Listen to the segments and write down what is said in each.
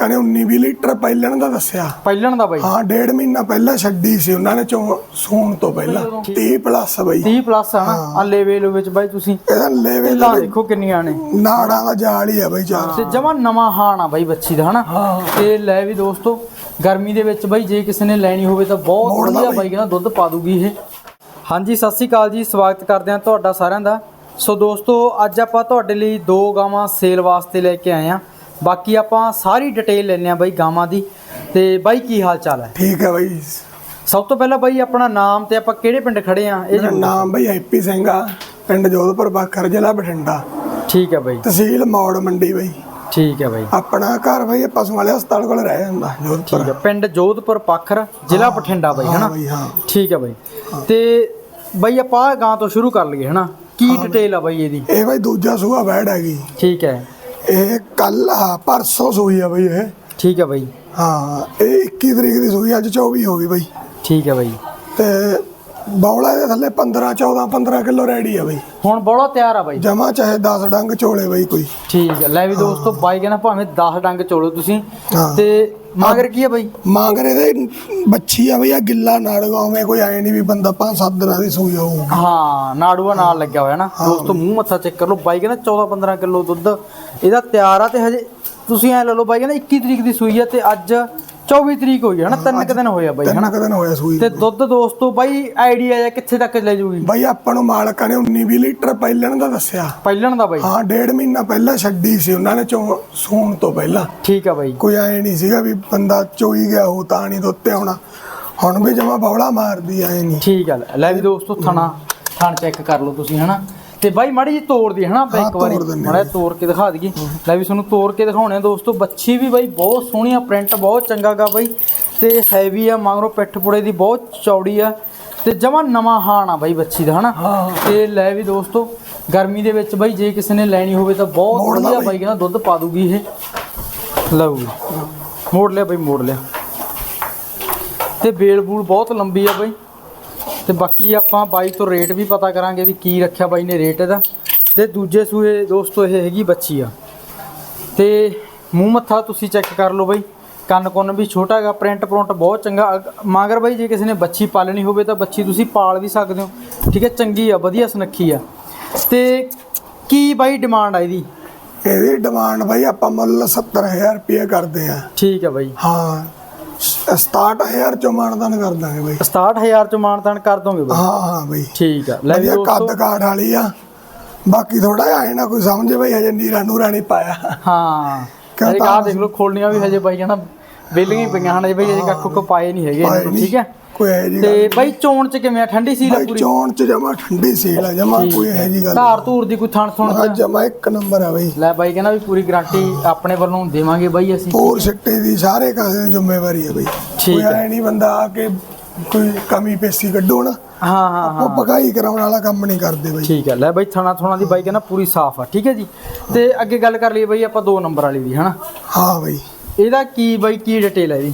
ਮਾਲਕਾਂ ਨੇ 19 20 ਲੀਟਰ ਪਹਿਲਣ ਦਾ ਦੱਸਿਆ। ਪਹਿਲਣ ਦਾ ਬਾਈ। ਹਾਂ ਡੇਢ ਮਹੀਨਾ ਪਹਿਲਾਂ ਛੱਡੀ ਸੀ ਉਹਨਾਂ ਨੇ ਚੋਂ ਸੂਣ ਤੋਂ ਪਹਿਲਾਂ। 30 ਪਲੱਸ ਬਈ। 30 ਪਲੱਸ ਆ ਆ ਲੈਵਲ ਵਿੱਚ ਬਾਈ ਤੁਸੀਂ। ਇਹਦਾ ਲੈਵੇ ਲਾ ਦੇਖੋ ਕਿੰਨੀਆਂ ਨੇ। ਨਾੜਾਂ ਦਾ ਜਾਲ ਹੀ ਆ ਬਈ ਚਾਰ। ਤੇ ਜਮਾ ਨਵਾਂ ਹਾਣ ਆ ਬਾਈ ਬੱਚੀ ਦਾ ਹਨਾ? ਤੇ ਲੈ ਵੀ ਦੋਸਤੋ ਗਰਮੀ ਦੇ ਵਿੱਚ ਬਾਈ ਜੇ ਕਿਸੇ ਨੇ ਲੈਣੀ ਹੋਵੇ ਤਾਂ ਬਹੁਤ ਵਧੀਆ ਬਾਈ। ਬਾਈ ਕਹਿੰਦਾ ਦੁੱਧ ਪਾ ਦੂਗੀ ਇਹ। ਹਾਂਜੀ ਸਤਿ ਸ੍ਰੀ ਅਕਾਲ ਜੀ ਸਵਾਗਤ ਕਰਦੇ ਹਾਂ ਤੁਹਾਡਾ ਸਾਰਿਆਂ ਦਾ। ਸੋ ਦੋਸਤੋ ਅੱਜ ਆਪਾਂ ਤੁਹਾਡੇ ਲਈ ਦੋ ਗਾਵਾਂ ਸੇਲ ਵਾਸਤੇ ਲੈ ਕੇ ਆਏ ਆ ਬਾਕੀ ਆਪਾਂ ਸਾਰੀ ਡਿਟੇਲ ਲੈਣੇ ਆ ਬਾਈ ਗਾਵਾਂ ਦੀ। ਤੇ ਬਾਈ ਕੀ ਹਾਲ ਚਾਲ ਹੈ? ਠੀਕ ਹੈ ਬਈ। ਸਭ ਤੋਂ ਪਹਿਲਾਂ ਬਾਈ ਆਪਣਾ ਨਾਮ ਤੇ ਆਪਾਂ ਕਿਹੜੇ ਪਿੰਡ ਖੜੇ ਆ ਇਹ ਮੇਰਾ ਨਾਮ ਬਈ ਹੈਪੀ ਸਿੰਘ ਆ ਪਿੰਡ ਜੋਧਪੁਰ ਬਾਖਰ ਜ਼ਿਲ੍ਹਾ ਬਠਿੰਡਾ। ਠੀਕ ਹੈ ਬਾਈ। ਤਹਿਸੀਲ ਮੌੜ ਮੰਡੀ ਬਈ। ਠੀਕ ਹੈ ਬਾਈ। ਆਪਣਾ ਘਰ ਬਈ ਇਹ ਪਸ਼ੂ ਵਾਲੇ ਹਸਪਤਾਲ ਕੋਲ ਰਹਿ ਜਾਂਦਾ ਜੋਧਪੁਰ। ਠੀਕ ਹੈ ਪਿੰਡ ਜੋਧਪੁਰ ਪਾਖਰ ਜ਼ਿਲ੍ਹਾ ਬਠਿੰਡਾ ਬਾਈ ਹਾਂ ਹਨਾ? ਬਈ ਹਾਂ। ਠੀਕ ਹੈ ਬਾਈ। ਤੇ ਬਾਈ ਆਪਾਂ ਆਹ ਗਾਂ ਤੋਂ ਸ਼ੁਰੂ ਕਰ ਲਈਏ ਹਨਾ? ਕੀ ਡਿਟੇਲ ਆ ਬਾਈ ਇਹਦੀ? ਇਹ ਬਈ ਦੂਜਾ ਸੂਆ ਬੈੜ ਹੈਗੀ। ਠੀਕ ਹੈ। ਇਹ ਕੱਲ ਪਰਸੋਂ ਸੂਈ ਆ ਬਈ ਇਹ। ਠੀਕ ਹੈ ਬਾਈ। ਹਾਂ ਇਹ 21 ਤਰੀਕ ਦੀ ਸੂਈ ਅੱਜ 24 ਹੋ ਗਈ ਬਈ। ਠੀਕ ਹੈ ਬਾਈ। ਤੇ ਬੌਲਾ ਦੇ ਥੱਲੇ 15 14 15 ਕਿਲੋ ਰੈਡੀ ਆ ਬਈ। ਹੁਣ ਬੋਲਾ ਤਿਆਰ ਆ ਬਾਈ। ਜਮਾ ਚਾਹੇ 10 ਡੰਗ ਚੋਲੇ ਬਈ ਕੋਈ। ਠੀਕ ਹੈ ਲੈ ਵੀ ਦੋਸਤੋ ਬਾਈ ਕਹਿੰਦਾ ਭਾਵੇਂ 10 ਡੰਗ ਚੋਲੋ ਤੁਸੀਂ। ਤੇ ਮਗਰ ਕੀ ਹੈ ਬਾਈ? ਮਾਂਗਰੇ ਦੇ ਬੱਚੀ ਆ ਬਈ ਆ ਗਿੱਲਾ ਨਾੜਗਾਵੇਂ ਕੋਈ ਆਏ ਨਹੀਂ ਵੀ ਬੰਦਾ ਪੰਜ ਸੱਤ ਦਿਨਾਂ ਦੀ ਸੂਈ ਹੋਊ। ਹਾਂ ਨਾੜੂਆ ਨਾਲ ਲੱਗਿਆ ਹੋਇਆ ਨਾ। ਦੋਸਤੋ ਮੂੰਹ ਮੱਥਾ ਚੈੱਕ ਕਰ ਲਓ। ਬਾਈ ਕਹਿੰਦਾ 14 15 ਕਿਲੋ ਦੁੱਧ। ਇਹਦਾ ਤਿਆਰ ਆ ਤੇ ਹਜੇ ਤੁਸੀਂ ਐ ਲੈ ਲਓ ਬਾਈ ਕਹਿੰਦਾ 21 ਤਰੀਕ ਦੀ ਸੂਈ ਆ ਤੇ ਅੱਜ 24 ਤਰੀਕ ਹੋਈ ਹੈ ਨਾ ਤਿੰਨ ਕੁ ਦਿਨ ਹੋਏ ਆ ਬਾਈ ਤਿੰਨ ਕੁ ਦਿਨ ਹੋਇਆ ਸੂਈ ਤੇ ਦੁੱਧ ਦੋਸਤੋ ਬਾਈ ਆਈਡੀਆ ਜਾਂ ਕਿੱਥੇ ਤੱਕ ਲੈ ਜੂਗੀ? ਬਈ ਆਪਾਂ ਨੂੰ ਮਾਲਕਾਂ ਨੇ 19 20 ਲੀਟਰ ਪਹਿਲਣ ਦਾ ਦੱਸਿਆ। ਪਹਿਲਣ ਦਾ ਬਾਈ? ਹਾਂ ਡੇਢ ਮਹੀਨਾ ਪਹਿਲਾਂ ਛੱਡੀ ਸੀ ਉਹਨਾਂ ਨੇ ਚੋਂ ਸੂਣ ਤੋਂ ਪਹਿਲਾਂ। ਠੀਕ ਆ ਬਾਈ। ਕੋਈ ਆਏ ਨਹੀਂ ਸੀਗਾ ਵੀ ਬੰਦਾ ਚੋਈ ਗਿਆ ਹੋ ਤਾਂ ਨਹੀਂ ਦੁੱਤੇ ਆਉਣਾ। ਹੁਣ ਵੀ ਜਮਾ ਬੌਲਾ ਮਾਰਦੀ ਆਏ ਨਹੀਂ। ਠੀਕ ਆ ਲੈ ਵੀ ਦੋਸਤੋ ਥਣਾ ਥਣ ਚੈੱਕ ਕਰ ਲਓ ਤੁਸੀਂ ਹਨਾ? ਤੇ ਬਾਈ ਮਾੜੀ ਜੀ ਤੋੜ ਦੀ ਹਨਾ? ਆਪਾਂ ਹਾਂ, ਇੱਕ ਵਾਰੀ ਤੋੜ ਦਿੰਦੇ ਮਾੜਾ ਜਿਹਾ ਤੋੜ ਕੇ ਦਿਖਾ ਦਈਏ। ਲੈ ਵੀ ਤੁਹਾਨੂੰ ਤੋੜ ਕੇ ਦਿਖਾਉਣੇ ਆ ਦੋਸਤੋ। ਬੱਚੀ ਵੀ ਬਾਈ ਬਹੁਤ ਸੋਹਣੀ ਆ ਪ੍ਰਿੰਟ ਬਹੁਤ ਚੰਗਾ ਗਾ ਬਾਈ। ਤੇ ਹੈਵੀ ਆ ਮਗਰੋਂ ਪਿੱਠ ਪੁੜੇ ਦੀ ਬਹੁਤ ਚੌੜੀ ਆ। ਤੇ ਜਮਾ ਨਵਾਂ ਹਾਣ ਆ ਬਾਈ ਬੱਚੀ ਦਾ ਹਨਾ? ਹਾਂ। ਤੇ ਲੈ ਵੀ ਦੋਸਤੋ ਗਰਮੀ ਦੇ ਵਿੱਚ ਬਾਈ ਜੇ ਕਿਸੇ ਨੇ ਲੈਣੀ ਹੋਵੇ ਤਾਂ ਬਹੁਤ ਮੋੜ ਲਾ ਵਧੀਆ ਬਾਈ। ਬਾਈ ਕਹਿੰਦਾ ਦੁੱਧ ਪਾ ਦੂਗੀ ਇਹ। ਲਓ ਜੀ। ਮੋੜ ਲਿਆ ਬਾਈ ਮੋੜ ਲਿਆ। ਤੇ ਬੇਲ ਬੂਲ ਬਹੁਤ ਲੰਬੀ ਆ ਬਾਈ। ਤੇ ਬਾਕੀ ਆਪਾਂ ਬਾਈ ਤੋਂ ਰੇਟ ਵੀ ਪਤਾ ਕਰਾਂਗੇ ਵੀ ਕੀ ਰੱਖਿਆ ਬਾਈ ਨੇ ਰੇਟ ਇਹਦਾ। ਤੇ ਦੂਜੇ ਸੂਏ ਦੋਸਤੋ ਇਹ ਹੈਗੀ ਬੱਚੀ ਆ। ਤੇ ਮੂੰਹ ਮੱਥਾ ਤੁਸੀਂ ਚੈੱਕ ਕਰ ਲਓ ਬਾਈ। ਕੰਨ ਕੁੰਨ ਵੀ ਛੋਟਾ ਹੈਗਾ ਪ੍ਰਿੰਟ ਪ੍ਰਿੰਟ ਬਹੁਤ ਚੰਗਾ। ਮਗਰ ਬਾਈ ਜੇ ਕਿਸੇ ਨੇ ਬੱਚੀ ਪਾਲਣੀ ਹੋਵੇ ਤਾਂ ਬੱਚੀ ਤੁਸੀਂ ਪਾਲ ਵੀ ਸਕਦੇ ਹੋ। ਠੀਕ ਹੈ ਚੰਗੀ ਆ ਵਧੀਆ ਸੁਨੱਖੀ ਆ। ਤੇ ਕੀ ਬਾਈ ਡਿਮਾਂਡ ਆ ਇਹਦੀ? ਇਹਦੀ ਡਿਮਾਂਡ ਬਈ ਆਪਾਂ ਮੁੱਲ 70000 ਰੁਪਏ ਕਰਦੇ ਆ। ਠੀਕ ਹੈ ਬਾਈ। ਹਾਂ। 67000 ਚੋਂ ਮਾਨਦਾਨ ਕਰ ਦਾਂਗੇ ਬਈ। 67000 ਚ ਕਰ ਦੋਗੇ ਬਾਈ? ਹਾਂ ਹਾਂ ਬਈ। ਠੀਕ ਆ। ਲੈ ਦੋਸਤੋ ਕੱਦ ਕਾਠ ਵਾਲੀ ਆ। ਬਾਕੀ ਥੋੜਾ ਜਿਹਾ ਆਏ ਨਾ ਕੋਈ ਸਮਝੇ ਬਈ ਹਜੇ ਨੀਰਾ ਨੂਰਾ ਨਹੀਂ ਪਾਇਆ। ਹਾਂ। ਕਿਉਂ ਇਹ ਤਾਂ ਕਾ ਦੇਖ ਲਓ ਖੋਲਣੀਆਂ ਵੀ ਹਜੇ ਬਾਈ ਕਹਿੰਦਾ ਬੇਲੀਆਂ ਹੀ ਪਈਆਂ ਹਨ ਬਾਈ ਹਜੇ ਕੱਖ ਕੁੱਖ ਪਾਏ ਨਹੀਂ ਹੈਗੇ ਠੀਕ ਹੈ? ਕੋਈ ਹੈ ਜੀ ਤੇ ਬਾਈ ਚੋਣ ਚ ਕਿਵੇਂ ਆ? ਠੰਡੀ ਸੀ ਬਾਈ ਪੂਰੀ? ਚੋਣ ਚ ਜਮਾ ਠੰਡੀ ਸੀਲ ਆ ਜਮਾ ਕੋਈ ਹੈ। ਜੀ ਗੱਲ ਧਾਰ ਧੂਰ ਦੀ ਕੋਈ ਥਣ ਥੁਣ ਚ ਜਮਾ ਇੱਕ ਨੰਬਰ ਆ ਬਈ। ਲੈ ਬਾਈ ਕਹਿੰਦਾ ਵੀ ਪੂਰੀ ਗਾਰੰਟੀ ਆਪਣੇ ਵੱਲੋਂ ਦੇਵਾਂਗੇ ਬਾਈ ਅਸੀਂ। ਪੂਰ ਸਿੱਟੇ ਦੀ ਸਾਰੇ ਕਾਸੇ ਦੀ ਜ਼ਿੰਮੇਵਾਰੀ ਹੈ ਬਈ। ਕੋਈ ਹੈ। ਨਹੀਂ ਬੰਦਾ ਆ ਕੇ ਕੋਈ ਕਮੀ ਪੇਸੀ ਕੱਢੋ ਨਾ। ਹਾਂ ਹਾਂ ਹਾਂ ਉਹ ਪਕਾਈ ਕਰਾਉਣ ਵਾਲਾ ਕੰਮ ਨਹੀਂ ਕਰਦੇ ਬਈ। ਠੀਕ ਹੈ ਲੈ ਬਾਈ ਥਣਾ ਥੁਣਾ ਦੀ ਬਾਈ ਕਹਿੰਦਾ ਪੂਰੀ ਸਾਫ਼ ਆ ਠੀਕ ਹੈ ਜੀ। ਤੇ ਅੱਗੇ ਗੱਲ ਕਰ ਲਈਏ ਬਾਈ ਆਪਾਂ 2 ਨੰਬਰ ਵਾਲੀ ਦੀ ਹਨਾ? ਹਾਂ ਬਈ। ਇਹਦਾ ਕੀ ਬਾਈ ਕੀ ਡਿਟੇਲ ਹੈ ਇਹਦੀ?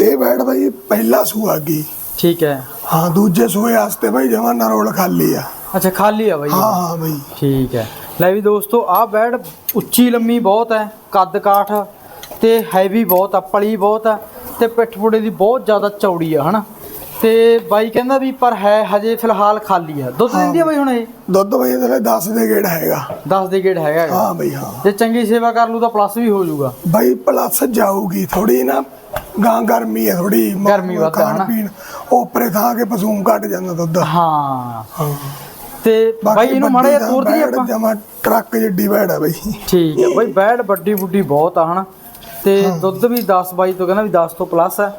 ਇਹ ਬੈਠ ਬਈ ਪਹਿਲਾ ਸੂਆ ਗਈ ਠੀਕ ਹੈ। ਹਾਂ ਦੂਜੇ ਸੂਏ ਵਾਸਤੇ ਬਈ ਜਮਾ ਨਰੋਲ ਖਾਲੀ ਆ। ਅੱਛਾ ਖਾਲੀ ਆ ਬਾਈ। ਹਾਂ ਹਾਂ ਬਈ। ਠੀਕ ਹੈ। ਲੈ ਵੀ ਦੋਸਤੋ ਆਹ ਬੈਡ ਉੱਚੀ ਲੰਮੀ ਬਹੁਤ ਹੈ ਕੱਦ ਕਾਠ ਤੇ ਹੈਵੀ ਬਹੁਤ ਆ ਪਲੀ ਬਹੁਤ ਆ ਤੇ ਪਿੱਠ ਪੁੜੇ ਦੀ ਬਹੁਤ ਜ਼ਿਆਦਾ ਚੌੜੀ ਆ ਹਨਾ? ਤੇ ਬਾਈ ਕਹਿੰਦਾ ਵੀ ਪਰ ਹੈ ਹਜੇ ਫਿਲਹਾਲ ਖਾਲੀ ਆ। ਦੁੱਧ ਦਿੰਦੀ ਆ ਬਾਈ। ਹੁਣ ਇਹ? ਦੁੱਧ ਬਈ ਇਹਦੇ ਲਈ 10 ਦੇ ਗੇੜ ਹੈਗਾ। 10 ਦੇ ਗੇੜ ਹੈਗਾ। ਹਾਂ ਬਈ ਹਾਂ। ਜੇ ਚੰਗੀ ਸੇਵਾ ਕਰ ਲੂ ਤਾਂ ਪਲੱਸ ਵੀ ਹੋ ਜਾਊਗਾ। ਬਈ ਪਲੱਸ ਜਾਊਗੀ। ਥੋੜੀ ਨਾ ਗਾਂ ਗਰਮੀ ਹੈ ਥੋੜੀ ਗਰਮੀ ਵੱਧ ਆ ਨਾ। ਪੀਣ ਉੱਪਰੇ ਥਾਂ ਕੇ ਪਸੂਮ ਘਟ ਜਾਂਦਾ ਦੁੱਧ। ਹਾਂ। ਹਾਂ। ਤੇ ਬਾਈ ਇਹਨੂੰ ਮਾੜਾ ਤੋਰ ਦਈਏ ਆਪਾਂ। ਜਮਾ ਟਰੱਕ ਜਿੱਡੀ ਬੈੜ ਬਈ। ਠੀਕ ਹੈ ਬਾਈ ਬੈਡ ਵੱਡੀ ਬੁੱਢੀ ਬਹੁਤ ਆ ਹਨਾ। ਤੇ ਦੁੱਧ ਵੀ 10 ਬਾਈ ਤੋਂ ਕਹਿੰਦਾ ਵੀ 10 ਤੋਂ ਪਲੱਸ ਆ।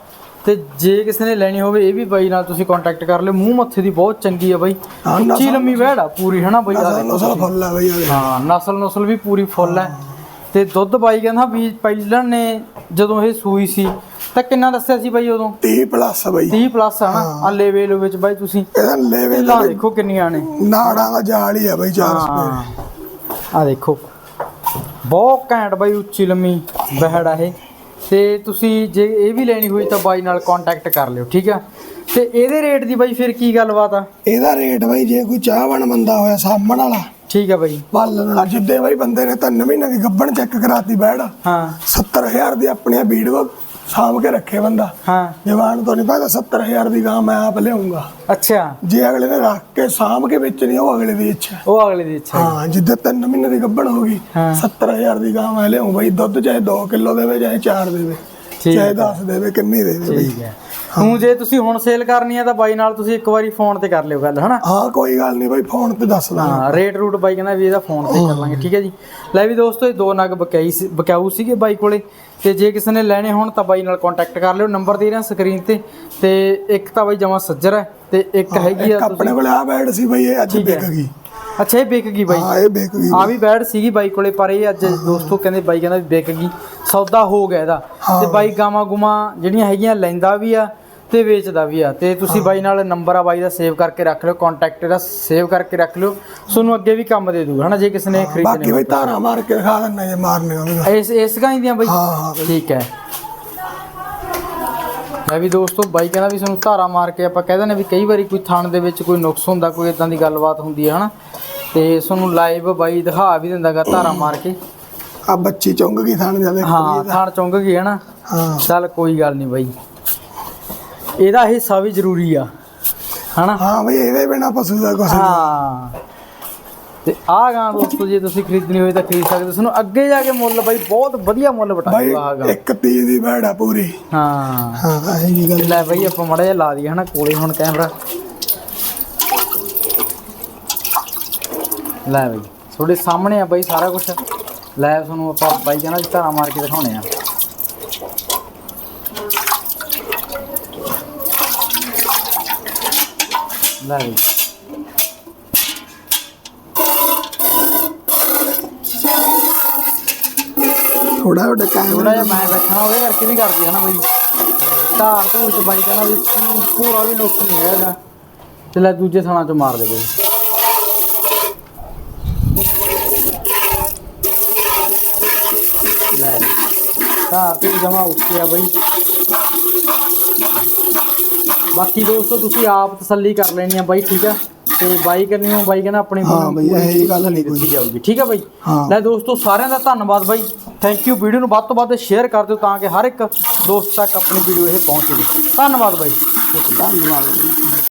ਤੇ ਜੇ ਕਿਸੇ ਨੇ ਲੈਣੀ ਹੋਵੇ ਇਹ ਵੀ ਬਾਈ ਨਾਲ ਤੁਸੀਂ ਕੰਟੈਕਟ ਕਰ ਲਿਓ। ਮੂੰਹ ਮੱਥੇ ਦੀ ਬਹੁਤ ਚੰਗੀ ਆ ਬਾਈ। ਉੱਚੀ ਲੰਮੀ ਆ ਪੂਰੀ ਹਨਾ ਬਾਈ? ਆਹ ਨਸਲ। ਫੁੱਲ ਹੈ ਬਈ ਹਾਂ ਨਸਲ ਨਸਲ ਵੀ ਪੂਰੀ ਫੁੱਲ ਹੈ ਤੇ ਦੁੱਧ ਬਾਈ ਕਹਿੰਦਾ ਵੀ ਪਹਿਲਾਂ ਨੇ ਜਦੋਂ ਇਹ ਸੂਈ ਸੀ ਤਾਂ ਕਿੰਨਾ ਦੱਸਿਆ ਸੀ ਬਾਈ ਉਦੋਂ? 30 ਪਲੱਸ ਬਈ। 30 ਪਲੱਸ ਆ ਨਾ? ਆ ਲੈਵਲ ਵਿੱਚ ਬਾਈ ਤੁਸੀਂ। ਇਹਦਾ ਲੈਵੇ ਲਾ ਦੇਖੋ ਕਿੰਨੀਆਂ ਨੇ। ਨਾੜਾਂ ਦਾ ਜਾਲ ਹੀ ਆ ਬਈ ਚਾਰ ਹਾਂ। ਸਪੇਰੇ ਆ ਦੇਖੋ। ਬਹੁਤ ਘੈਂਟ ਬਾਈ ਉੱਚੀ ਲੰਮੀ ਬਹਿੜ ਆ ਇਹ। ਤੇ ਤੁਸੀਂ ਜੇ ਇਹ ਵੀ ਲੈਣੀ ਹੋਈ ਤਾਂ ਬਾਈ ਨਾਲ ਕੰਟੈਕਟ ਕਰ ਲਿਓ ਠੀਕ ਆ? ਤੇ ਇਹਦੇ ਰੇਟ ਦੀ ਬਾਈ ਫਿਰ ਕੀ ਗੱਲਬਾਤ ਆ? ਇਹਦਾ ਰੇਟ ਬਈ ਜੇ ਕੋਈ ਚਾਹਵਾਨ ਬੰਦਾ ਹੋਇਆ ਸਾਹਮਣ ਵਾਲਾ ਠੀਕ ਹੈ ਬਾਈ। ਪਾਲਣ ਜਿੱਦੇ ਬਾਈ ਬੰਦੇ ਨੇ ਤਿੰਨ ਮਹੀਨੇ ਦੀ ਗੱਬਣ ਚੈੱਕ ਕਰਾਤੀ ਬੈੜ ਹਾਂ। 70000 ਦੀ ਆਪਣੀਆਂ ਵੀਡੀਓ ਸਾਂਭ ਕੇ ਰੱਖੇ ਬੰਦਾ। ਹਾਂ। ਜਵਾਨ ਤੋਂ ਨਹੀਂ ਪਤਾ 70000 ਦੀ ਗਾਂ ਮੈਂ ਆਪ ਲਿਆਉਂਗਾ। ਅੱਛਾ। ਜੇ ਅਗਲੇ ਨੇ ਰੱਖ ਕੇ ਸਾਂਭ ਕੇ ਵੇਚਣੀ ਉਹ ਅਗਲੇ ਦੀ ਇੱਛਾ। ਉਹ ਅਗਲੇ ਦੀ ਇੱਛਾ ਹੈ। ਜਿੱਦੇ ਤਿੰਨ ਮਹੀਨੇ ਦੀ ਗੱਬਣ ਹੋ ਗਈ ਹਾਂ। 70000 ਦੀ ਗਾਂ ਮੈਂ ਲਿਆਉਂ ਬਾਈ ਦੁੱਧ ਚਾਹੇ 2 ਕਿਲੋ ਦੇਵੇ ਚਾਹੇ 4 ਦੇਵੇ ਚਾਹੇ ਹੈ। 10 ਦੇਵੇ ਕਿੰਨੀ ਦੇਵੇ ਠੀਕ ਹੈ ਹੁਣ ਜੇ ਤੁਸੀਂ ਹੁਣ ਸੇਲ ਕਰਨੀ ਹੈ ਤਾਂ ਬਾਈ ਨਾਲ ਤੁਸੀਂ ਇੱਕ ਵਾਰੀ ਫੋਨ ਤੇ ਕਰ ਲਿਓ ਗੱਲ ਹਨਾ? ਹਾਂ ਕੋਈ ਗੱਲ ਨਹੀਂ ਬਾਈ ਫੋਨ ਤੇ ਦੱਸ ਦਾਂ ਹਾਂ ਰੇਟ ਰੂਟ ਬਾਈ ਕਹਿੰਦਾ ਵੀ ਇਹਦਾ ਫੋਨ ਤੇ ਕਰ ਲਾਂਗੇ ਠੀਕ ਹੈ ਜੀ? ਲੈ ਵੀ ਦੋਸਤੋ ਇਹ ਦੋ ਨਗ ਬਕਾਈ ਬਕਾਊ ਸੀਗੇ ਬਾਈ ਕੋਲੇ। ਤੇ ਜੇ ਕਿਸੇ ਨੇ ਲੈਣੇ ਹੋਣ ਤਾਂ ਬਾਈ ਨਾਲ ਕੰਟੈਕਟ ਕਰ ਲਿਓ ਨੰਬਰ ਦੇ ਰਿਹਾ ਸਕਰੀਨ ਤੇ। ਤੇ ਇੱਕ ਤਾਂ ਬਾਈ ਜਮਾ ਸੱਜਰ ਹੈ ਤੇ ਇੱਕ ਹੈਗੀ ਆ ਆਪਣੇ ਕੋਲੇ ਆ ਬੈਡ ਸੀ ਬਾਈ ਇਹ ਅੱਜ। ਵਿਕ ਗਈ। ਅੱਛਾ ਇਹ ਵਿਕ ਗਈ ਬਾਈ? ਹਾਂ ਇਹ ਵਿਕ ਗਈ। ਆ ਵੀ ਬੈਡ ਸੀਗੀ ਬਾਈ ਕੋਲੇ ਪਰ ਇਹ ਅੱਜ ਦੋਸਤੋ ਕਹਿੰਦੇ ਬਾਈ ਕਹਿੰਦਾ ਵੀ ਵਿਕ ਗਈ। ਸੌਦਾ ਹੋ ਗਿਆ ਇਹਦਾ। ਤੇ ਬਾਈ ਗਾਵਾਂ ਗੁਮਾ ਜਿਹੜੀਆਂ ਹੈਗੀਆਂ ਲੈਂਦਾ ਵੀ ਆ ਤੇ ਵੇਚਦਾ ਵੀ ਆ। ਤੇ ਤੁਸੀਂ ਬਾਈ ਨਾਲ ਨੰਬਰ ਆ ਬਾਈ ਦਾ ਸੇਵ ਕਰਕੇ ਰੱਖ ਲਿਓ ਕੰਟੈਕਟ ਦਾ ਸੇਵ ਕਰਕੇ ਰੱਖ ਲਿਓ। ਤੁਹਾਨੂੰ ਅੱਗੇ ਵੀ ਕੰਮ ਦੇ ਦੂਗਾ ਹਨਾ? ਜੇ ਕਿਸੇ ਨੇ ਬਾਕੀ ਖਰੀਦਣੇ ਬਾਈ ਧਾਰਾ ਮਾਰ ਕੇ ਦਿਖਾ ਦਿੰਨਾ ਜੇ ਮਾਰਨੇ ਹੋਵੇ ਇਸ ਇਸ ਗਾਂ ਦੀਆਂ ਬਾਈ? ਹਾਂ ਹਾਂ। ਠੀਕ ਹੈ। ਮੈਂ ਵੀ ਦੋਸਤੋ ਬਾਈ ਕਹਿੰਦਾ ਵੀ ਸਾਨੂੰ ਧਾਰਾ ਮਾਰ ਕੇ ਆਪਾਂ ਕਹਿ ਦਿੰਦੇ ਵੀ ਕਈ ਵਾਰੀ ਕੋਈ ਥਣ ਦੇ ਵਿੱਚ ਕੋਈ ਨੁਕਸ ਹੁੰਦਾ ਕੋਈ ਇਦਾਂ ਦੀ ਗੱਲਬਾਤ ਹੁੰਦੀ ਹੈ ਹਨਾ? ਤੇ ਤੁਹਾਨੂੰ ਲਾਈਵ ਬਾਈ ਦਿਖਾ ਵੀ ਦਿੰਦਾਗਾ ਧਾਰਾ ਮਾਰ ਕੇ। ਆ ਬੱਚੀ ਚੁੰਗ ਗਈ ਥਾਣ ਜ਼ਿਆਦਾ ਹਾਂ ਥਣ ਚੁੰਗ ਗਈ ਹੈ ਨਾ ਹਾਂ। ਚੱਲ ਕੋਈ ਗੱਲ ਨਹੀਂ ਬਾਈ। ਇਹਦਾ ਹਿੱਸਾ ਵੀ ਜ਼ਰੂਰੀ ਆ ਹਨਾ? ਹਾਂ ਬਈ ਇਹਦੇ ਬਿਨਾ ਪਸ਼ੂ ਦਾ ਨਹੀਂ। ਹਾਂ। ਤੇ ਆਹ ਗਾਂ ਦੋਸਤੋ ਜੇ ਤੁਸੀਂ ਖਰੀਦਣੀ ਹੋਵੇ ਤਾਂ ਖਰੀਦ ਸਕਦੇ। ਤੁਹਾਨੂੰ ਅੱਗੇ ਜਾ ਕੇ ਮੁੱਲ ਬਾਈ ਬਹੁਤ ਵਧੀਆ ਮੁੱਲ ਬਟਾਊਗਾ ਆਹ ਗਾਂ। ਇੱਕ ਤੀ ਦੀ ਆ ਪੂਰੀ। ਹਾਂ। ਹਾਂ ਇਹ ਗੱਲ। ਲੈ ਬਈ ਆਪਾਂ ਮੜਾ ਜਿਹਾ ਲਾ ਦਈਏ ਹਨਾ ਕੋਲੇ ਹੁਣ ਕੈਮਰਾ। ਲੈ ਬਈ ਤੁਹਾਡੇ ਸਾਹਮਣੇ ਆ ਬਈ ਸਾਰਾ ਕੁਝ ਲੈ ਤੁਹਾਨੂੰ ਆਪਾਂ ਬਾਈ ਕਹਿੰਦਾ ਧਾਰਾ ਮਾਰ ਕੇ ਦਿਖਾਉਣੇ ਆ। ਲੈ ਬਈ ਥੋੜਾ ਥੋੜਾ ਕੈਮਰਾ ਜਿਹਾ ਮੈਂ ਬੈਠਣਾ ਉਹਦੇ ਕਰਕੇ ਵੀ ਕਰਦੀ ਆ ਨਾ ਬਈ। ਧਾਰ ਧੂਰ ਚ ਬਾਈ ਕਹਿੰਦਾ ਵੀ ਪੂਰਾ ਵੀ ਨੁਕਸ ਨਹੀਂ ਹੈਗਾ। ਤੇ ਲੈ ਦੂਜੇ ਥਾਣਾ ਚ ਮਾਰ ਦੇ ਲੈ ਧਾਰ ਤੇ ਜਮਾ ਉੱਤੇ ਆ ਬਈ। ਬਾਕੀ ਦੋਸਤੋ ਤੁਸੀਂ ਆਪ ਤਸੱਲੀ ਕਰ ਲੈਣੀ ਆ ਬਾਈ ਠੀਕ ਆ? ਤੇ ਬਾਈ ਕਰਨੀ ਹੋ ਬਾਈ ਕਹਿੰਦਾ ਆਪਣੀ ਹਾਂ ਬਈ ਇਹ ਜੀ ਗੱਲ ਨਹੀਂ ਕੋਈ। ਜਾਊਗੀ ਠੀਕ ਹੈ ਬਾਈ। ਲੈ ਦੋਸਤੋ ਸਾਰਿਆਂ ਦਾ ਧੰਨਵਾਦ ਬਾਈ। ਥੈਂਕ ਯੂ ਵੀਡੀਓ ਨੂੰ ਵੱਧ ਤੋਂ ਵੱਧ ਸ਼ੇਅਰ ਕਰ ਦਿਓ ਤਾਂ ਕਿ ਹਰ ਇੱਕ ਦੋਸਤ ਤੱਕ ਆਪਣੀ ਵੀਡੀਓ ਇਹ ਪਹੁੰਚੇ ਧੰਨਵਾਦ ਬਾਈ। ਧੰਨਵਾਦ।